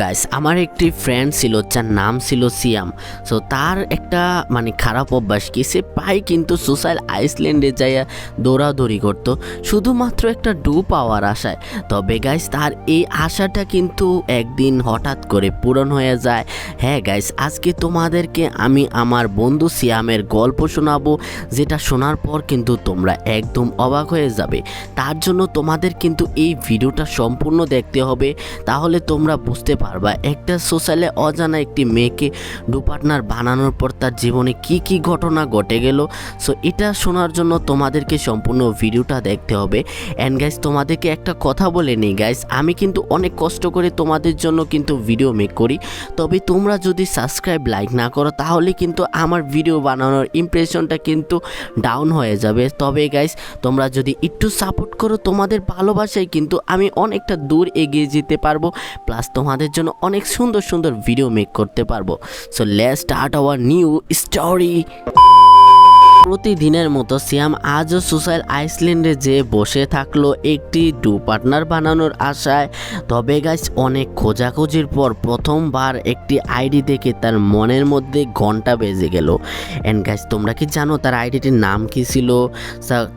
Guys আমার একটি friend ছিল, যার নাম ছিল সিয়াম সো তার একটা মানে খারাপ অভ্যাস কি, সে প্রায় কিন্তু সোশ্যাল আইসল্যান্ডে যাইয়া দৌড়াদৌড়ি করতো। শুধুমাত্র একটা ডু পাওয়ার আশায়। তবে গাইস তার এই আশাটা কিন্তু একদিন হঠাৎ করে পূরণ হয়ে যায়। হ্যাঁ গাইস আজকে তোমাদেরকে আমি আমার বন্ধু সিয়ামের গল্প শোনাবো, যেটা শোনার পর কিন্তু তোমরা একদম অবাক হয়ে যাবে। তার জন্য তোমাদের কিন্তু এই ভিডিওটা সম্পূর্ণ দেখতে হবে। তাহলে তোমরা বুঝতে পারবা। একটা সোশ্যালে অজানা একটি মেয়েকে ডু পার্টনার বানানোর পর তার জীবনে কি কি ঘটনা ঘটে গেল। সো এটা শোনার জন্য তোমাদেরকে সম্পূর্ণ ভিডিওটা দেখতে হবে। অ্যান্ড গাইস তোমাদেরকে একটা কথা বলে নিই গাইস আমি কিন্তু অনেক কষ্ট করে তোমাদের জন্য কিন্তু ভিডিও মেক করি। তবে তোমরা যদি সাবস্ক্রাইব লাইক না করো, তাহলে কিন্তু আমার ভিডিও বানানোর ইমপ্রেশনটা কিন্তু ডাউন হয়ে যাবে। তবে গাইস তোমরা যদি একটু সাপোর্ট করো তোমাদের ভালোবাসায় কিন্তু আমি অনেকটা দূর এগিয়ে যেতে পারব। প্লাস তোমাদের জন্য অনেক সুন্দর সুন্দর ভিডিও মেক করতে পারব। So let start our new story প্রতিদিনের মতো সিয়াম আজও সোশ্যাল আইসল্যান্ডে যে বসে থাকল, একটি ডু পার্টনার বানানোর আশায়। তবে গাইস, অনেক খোঁজাখুঁজির পর প্রথমবার একটি আইডি দেখে তার মনের মধ্যে ঘণ্টা বেজে গেল। অ্যান্ড গাইস তোমরা কি জানো তার আইডিটির নাম কি ছিল?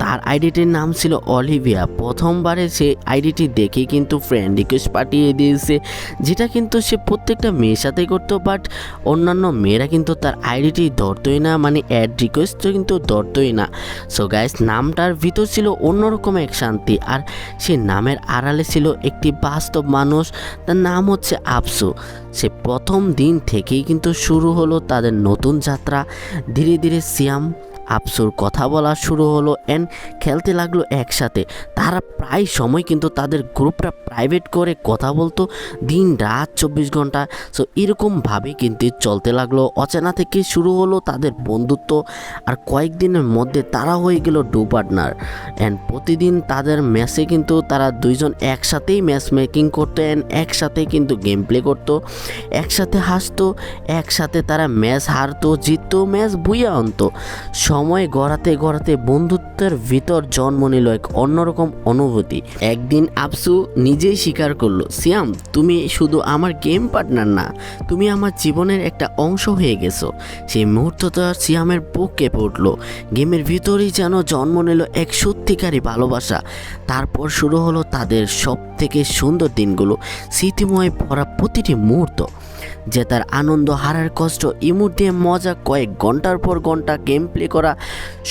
তার আইডিটির নাম ছিল অলিভিয়া। প্রথমবারে সে আইডিটি দেখে কিন্তু ফ্রেন্ড রিকোয়েস্ট পাঠিয়ে দিয়েছে, যেটা কিন্তু সে প্রত্যেকটা মেয়ের সাথে করতো বাট অন্যান্য মেয়েরা কিন্তু তার আইডিটি ধরতোই না। মানে অ্যাড রিকোয়েস্ট কিন্তু ধরতোই না। সো গাইস নামটার ভিতর ছিল অন্যরকম এক শান্তি আর সে নামের আড়ালে ছিল একটি বাস্তব মানুষ, তার নাম হচ্ছে আফসু। সে প্রথম দিন থেকেই কিন্তু শুরু হলো তাদের নতুন যাত্রা। ধীরে ধীরে সিয়াম আফসুর কথা বলা শুরু হলো অ্যান্ড খেলতে লাগল একসাথে। তারা প্রায় সময় কিন্তু তাদের গ্রুপটা প্রাইভেট করে কথা বলতো, দিন রাত চব্বিশ ঘণ্টা। সো এরকমভাবে কিন্তু চলতে লাগল। অচেনা থেকে শুরু হলো তাদের বন্ধুত্ব। আর কয়েকদিনের মধ্যে তারা হয়ে গেল ডু পার্টনার অ্যান্ড প্রতিদিন তাদের ম্যাচে কিন্তু তারা দুইজন একসাথেই ম্যাচ মেকিং করতো অ্যান্ড একসাথে কিন্তু গেম প্লে করতো। একসাথে হাসতো, একসাথে তারা ম্যাচ হারতো, জিততো ম্যাচ বুইয়া আনতো। সময় গড়াতে গড়াতে বন্ধুত্বের ভিতর জন্ম নিল এক অন্যরকম অনুভূতি। একদিন আপসু নিজেই স্বীকার করল, সিয়াম, তুমি শুধু আমার গেম পার্টনার না, তুমি আমার জীবনের একটা অংশ হয়ে গেছো। সেই মুহূর্তটা সিয়ামের বুক কেঁপে উঠল গেমের ভিতরেই যেন জন্ম নিল এক সত্যিকারী ভালোবাসা। তারপর শুরু হলো তাদের সব থেকে সুন্দর দিনগুলো, স্মৃতিময় ভরা প্রতিটি মুহূর্ত। যে তার আনন্দ, হারার কষ্ট ইমুর দিয়ে মজা, কয়েক ঘণ্টার পর ঘণ্টা গেম প্লে করা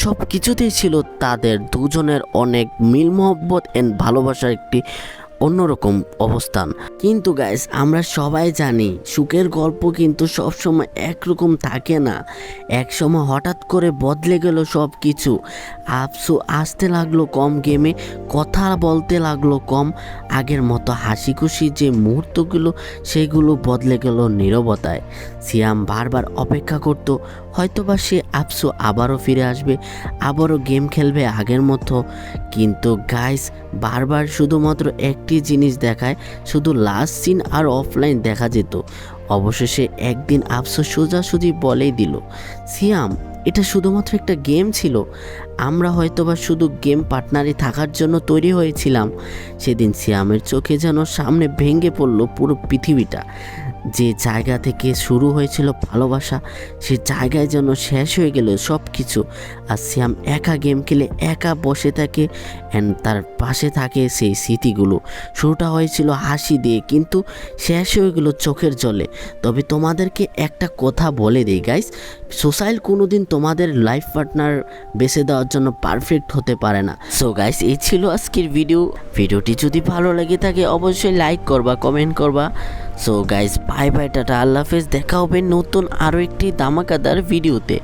সব কিছুতেই ছিল তাদের দুজনের অনেক মিল মহব্বত এন্ড ভালোবাসার একটি অন্যরকম অবস্থান। কিন্তু গাইস আমরা সবাই জানি, সুখের গল্প কিন্তু সবসময় একরকম থাকে না। এক সময় হঠাৎ করে বদলে গেল সব কিছু আফসু আসতে লাগল কম গেমে কথা বলতে লাগল কম। আগের মতো হাসি খুশি যে মুহূর্তগুলো, সেগুলো বদলে গেল নীরবতায়। সিয়াম বারবার অপেক্ষা করত, হয়তোবা সে আফসু আবারও ফিরে আসবে, আবারও গেম খেলবে আগের মতো। কিন্তু গাইস বারবার শুধুমাত্র একটি জিনিস দেখায়, শুধু লাস্ট সিন আর অফলাইন দেখা যেত। অবশেষে একদিন আফসোস সোজাসুজি বলেই দিল, সিয়াম, এটা শুধুমাত্র একটা গেম ছিল। আমরা হয়তোবা শুধু গেম পার্টনারে থাকার জন্য তৈরি হয়েছিলাম। সেদিন সিয়ামের চোখে যেন সামনে ভেঙে পড়ল পুরো পৃথিবীটা। যে জায়গা থেকে শুরু হয়েছিল ভালোবাসা, সে জায়গায় যেন শেষ হয়ে গেল সব কিছু আর সিয়াম একা গেম খেলে একা বসে থাকে অ্যান্ড তার পাশে থাকে সেই স্মৃতিগুলো। শুরুটা হয়েছিল হাসি দিয়ে, কিন্তু শেষ হয়ে গেল চোখের জলে। তবে তোমাদেরকে একটা কথা বলে দিই গাইস সোসাইল কোনো দিন তোমাদের লাইফ পার্টনার বেছে দেওয়ার জন্য পারফেক্ট হতে পারে না। সো গাইস এই ছিল আজকের ভিডিও ভিডিওটি যদি ভালো লাগে থাকে, অবশ্যই লাইক করবা কমেন্ট করবা। So guys bye bye tata আল্লাহ হাফেজ দেখা হবে নতুন আরও একটি দামাকাদার ভিডিওতে